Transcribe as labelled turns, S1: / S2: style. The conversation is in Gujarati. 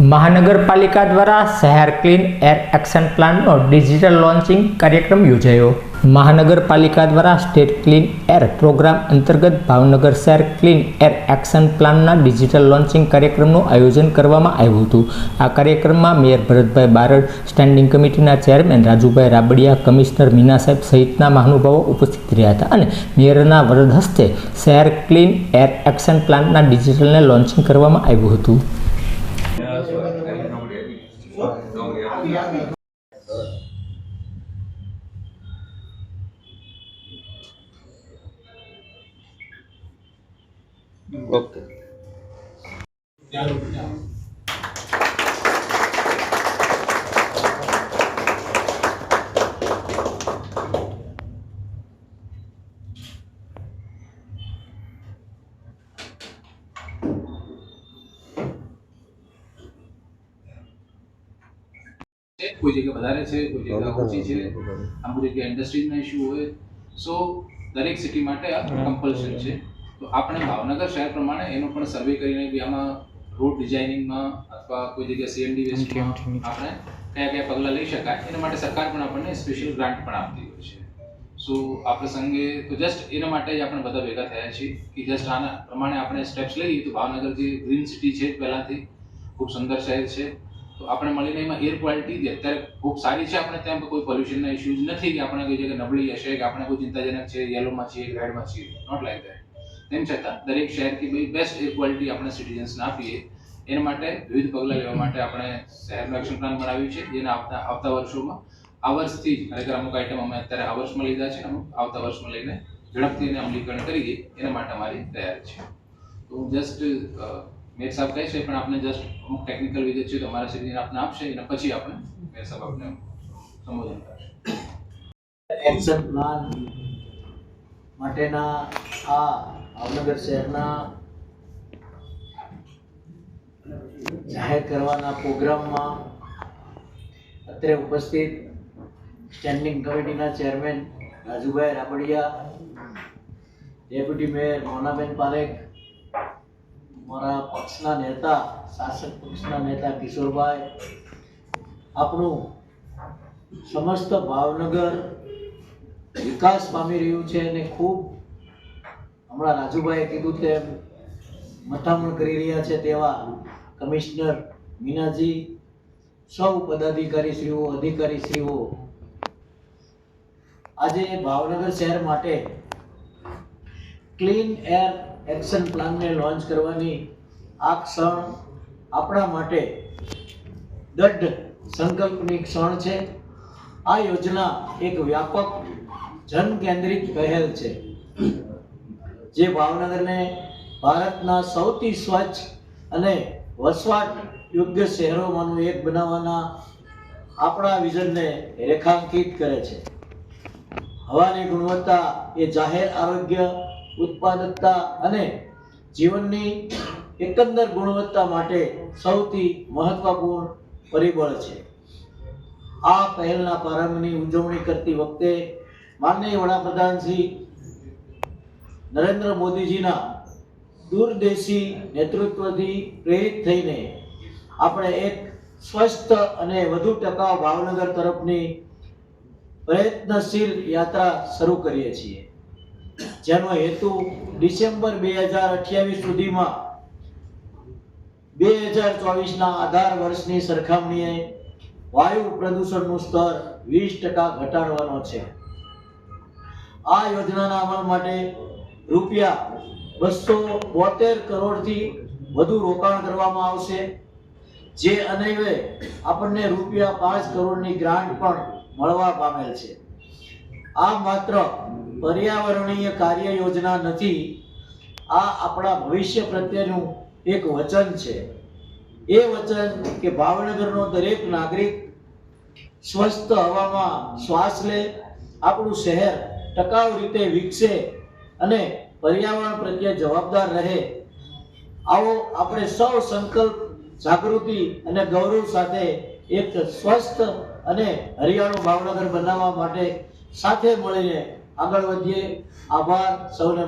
S1: મહાનગરપાલિકા દ્વારા શહેર ક્લીન એર એક્શન પ્લાનનો ડિજિટલ લોન્ચિંગ કાર્યક્રમ યોજાયો. મહાનગરપાલિકા દ્વારા સ્ટેટ ક્લીન એર પ્રોગ્રામ અંતર્ગત ભાવનગર શહેર ક્લીન એર એક્શન પ્લાનના ડિજિટલ લોન્ચિંગ કાર્યક્રમનું આયોજન કરવામાં આવ્યું હતું. આ કાર્યક્રમમાં મેયર ભરતભાઈ બારડ, સ્ટેન્ડિંગ કમિટીના ચેરમેન રાજુભાઈ રાબડિયા, કમિશનર મીના સાહેબ સહિતના મહાનુભાવો ઉપસ્થિત રહ્યા હતા અને મેયરના વરદ હસ્તે શહેર ક્લીન એર એક્શન પ્લાનના ડિજિટલને લોન્ચિંગ કરવામાં આવ્યું હતું.
S2: ઓકે.
S3: કોઈ જગ્યા વધારે છે કોઈ જગ્યા ઓછી છે? અમુક જગ્યાએ ઇન્ડસ્ટ્રીઝના ઇશ્યુ હોય. સો દરેક સિટી માટે આ કમ્પલસરી છે. તો આપણે ભાવનગર શહેર પ્રમાણે એનો પણ સર્વે કરીને બી આમાં રોડ ડિઝાઇનિંગમાં અથવા કોઈ જગ્યાએ સીએમડી વેસ્ટમાં આપણે કયા કયા પગલાં લઈ શકાય એના માટે સરકાર પણ આપણને સ્પેશિયલ ગ્રાન્ટ પણ આપતી હોય છે. સો આ પ્રસંગે તો જસ્ટ એના માટે જ આપણે બધા ભેગા થયા છીએ કે જસ્ટ આના પ્રમાણે આપણે સ્ટેપ્સ લઈએ તો ભાવનગર જે ગ્રીન સિટી છે પહેલાંથી ખૂબ સુંદર શહેર છે. તો આપણે મળીને એમાં એર ક્વોલિટી જે અત્યારે ખૂબ સારી છે આપણે ત્યાં કોઈ પોલ્યુશનના ઇશ્યુઝ નથી કે આપણે કોઈ જગ્યાએ નબળી હશે કે આપણે કોઈ ચિંતાજનક છે યલોમાં છીએ રેડમાં છીએ નોટ લાઈક દેટ તેમ છતાં દરેક શહેરથી ભાઈ બેસ્ટ એર ક્વોલિટી આપણે સિટીઝન્સને આપીએ, એના માટે વિવિધ પગલાં લેવા માટે આપણે શહેરનું એક્શન પ્લાન બનાવ્યું છે, જેને આવતા આવતા વર્ષોમાં આ વર્ષથી જ ખરેખર અમુક આઈટમ અમે અત્યારે આ વર્ષમાં લીધા છે, અમુક આવતા વર્ષમાં લઈને ઝડપથી એને અમલીકરણ કરીએ, એના માટે અમારી તૈયારી છે. તો હું જસ્ટ મેર સાહેબ કહે છે, પણ આપણે જસ્ટ અમુક ટેકનિકલ વિગત છે, તો અમારા સિટીઝન આપને આપશે, એના પછી આપણે મેર સાહેબ આપને સંબોધન કરશે.
S4: એક્શન પ્લાન માટેના આ ભાવનગર શહેરના જાહેર કરવાના પ્રોગ્રામમાં અત્યારે ઉપસ્થિત સ્ટેન્ડિંગ કમિટીના chairman Rajubhai Rabadiya deputy mayor Monaben Parekh મારા પક્ષના નેતા, શાસક પક્ષના નેતા કિશોરભાઈ, આપણું સમસ્ત ભાવનગર વિકાસ પામી રહ્યું છે અને ખૂબ હમણાં રાજુભાઈએ કીધું તેમ મથામણ કરી રહ્યા છે તેવા કમિશનર મીનાજી, સૌ પદાધિકારીશ્રીઓ, અધિકારીશ્રીઓ. આજે ભાવનગર શહેર માટે ક્લીન એર એક્શન પ્લાનને લોન્ચ કરવાની આ ક્ષણ આપણા માટે દઢ સંકલ્પની ક્ષણ છે. આ યોજના એક વ્યાપક જન કેન્દ્રિત પહેલ છે. જે ભાવનગરને ભારતના સૌથી સ્વચ્છ અને વસવાટ યોગ્ય શહેરોમાંનું એક બનાવવાના આપણા વિઝનને રેખાંકિત કરે છે. હવાની ગુણવત્તા એ જાહેર આરોગ્ય, ઉત્પાદકતા અને જીવનની એકંદર ગુણવત્તા માટે સૌથી મહત્વપૂર્ણ પરિબળ છે. આ પહેલના પ્રારંભની ઉજવણી કરતી વખતે માનનીય વડાપ્રધાન નરેન્દ્ર મોદીજીના દૂરદેશી નેતૃત્વથી પ્રેરિત થઈને આપણે એક સ્વસ્થ અને વધુ ટકાઉ ભાવનગર તરફની પ્રયત્નશીલ યાત્રા શરૂ કરીએ છીએ. જેનો હેતુ ડિસેમ્બર બે હજાર અઠ્યાવીસ સુધીમાં બે હજાર ચોવીસના આધાર વર્ષની સરખામણીએ વાયુ પ્રદૂષણનું સ્તર વીસ ટકા ઘટાડવાનો છે. આ યોજનાના અમલ માટે રૂપિયા બસો બોતેર કરોડથી વધુ રોકાણ કરવામાં આવશે. જે અનૈવે આપણને રૂપિયા પાંચ કરોડની ગ્રાન્ટ પણ મળવા પામેલ છે. આ માત્ર પર્યાવરણીય કાર્ય યોજના નથી, આ આપણા ભવિષ્ય પ્રત્યેનું એક વચન છે. એ વચન કે ભાવનગરનો દરેક નાગરિક સ્વસ્થ હવામાં શ્વાસ લે, આપણું શહેર ટકાઉ રીતે વિકસે અને પર્યાવરણ પ્રત્યે જવાબદાર રહે. આવો આપણે સૌ સંકલ્પ, જાગૃતિ અને ગૌરવ સાથે એક સ્વસ્થ અને હરિયાળું ભાવનગર બનાવવા માટે સાથે મળીને આગળ વધીએ. આભાર, સૌને